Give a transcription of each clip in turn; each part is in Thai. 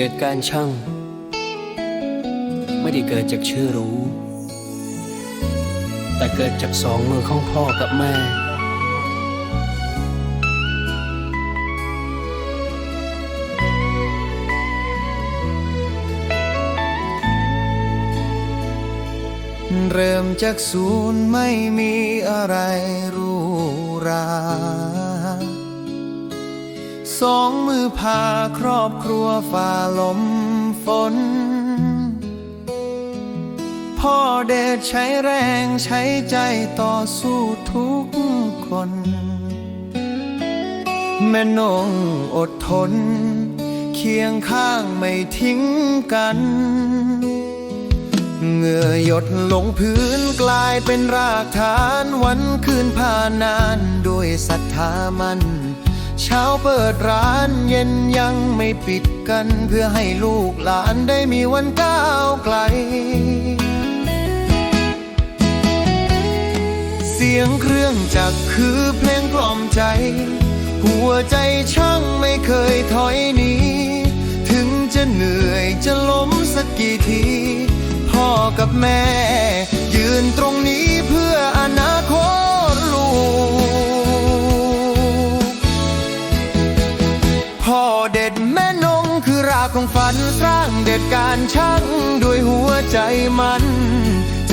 เด็ดการช่าง ไม่ได้เกิดจากชื่อรู้ แต่เกิดจากสองมือของพ่อกับแม่ เริ่มจากศูนย์ไม่มีอะไรรูหรา สองมือพาครอบครัวฝ่าลมฝน พ่อเดชใช้แรงใช้ใจต่อสู้ทุกคน แม่นงอดทน เคียงข้างไม่ทิ้งกันเหงื่อหยดลงพื้นกลายเป็นรากฐานวันคืนผ่านนานด้วยศรัทธามัน เช้าเปิดร้านเย็นยังไม่ปิดกัน เพื่อให้ลูกหลานได้มีวันก้าวไกล เสียงเครื่องจักรคือเพลงกล่อมใจ หัวใจช่างไม่เคยถอยหนีถึงจะเหนื่อยจะล้มสักกี่ที พ่อกับแม่ ยืนตรงนี้ ดการช่างด้วยหัวใจมัน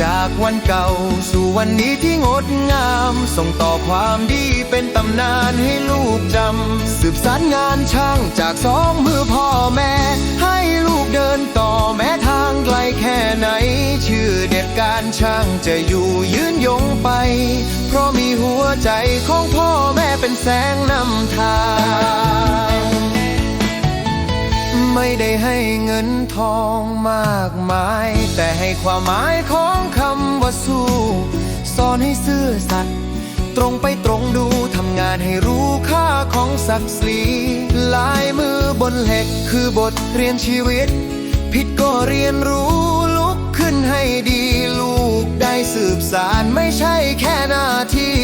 จากวันเก่าสู่วันนี้ที่งดงาม ส่งต่อความดีเป็นตำนานให้ลูกจำ สืบสานงานช่างจากสองมือพ่อแม่ ให้ลูกเดินต่อแม้ทางไกลแค่ไหน ชื่อเด็ดการช่างจะอยู่ยืนยงไป เพราะมีหัวใจของพ่อแม่เป็นแสงนำทาง ไม่ได้ให้เงินทองมากมาย แต่ให้ความหมายของคำว่าสู้สอนให้ซื่อสัตย์ตรงไปตรงดูทำงานให้รู้ค่าของศักดิ์ศรีลายมือบนเหล็กคือบทเรียนชีวิต ผิดก็เรียนรู้ลุกขึ้นให้ดีลูกได้สืบสารไม่ใช่แค่หน้าที่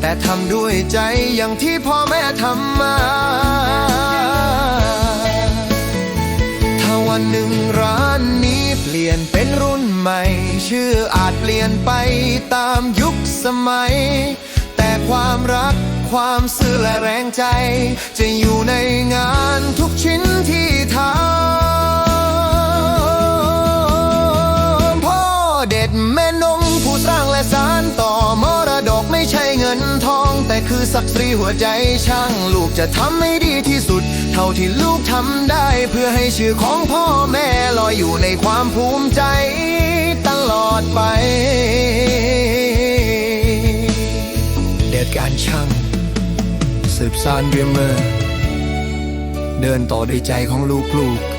แต่ทำด้วยใจอย่างที่พ่อแม่ทำมา เป็นรุ่นใหม่ ชื่ออาจเปลี่ยนไปตามยุคสมัย แต่ความรักความซื่อและแรงใจ จะอยู่ในงาน แต่คือศักดิ์ศรีหัวใจช่าง ลูกจะทำให้ดีที่สุด เท่าที่ลูกทำได้ เพื่อให้ชื่อของพ่อแม่ลอยอยู่ในความภูมิใจตลอดไป เด็ดการช่างสืบสานเรียมเมอร์เดินต่อด้วยใจของลูกๆ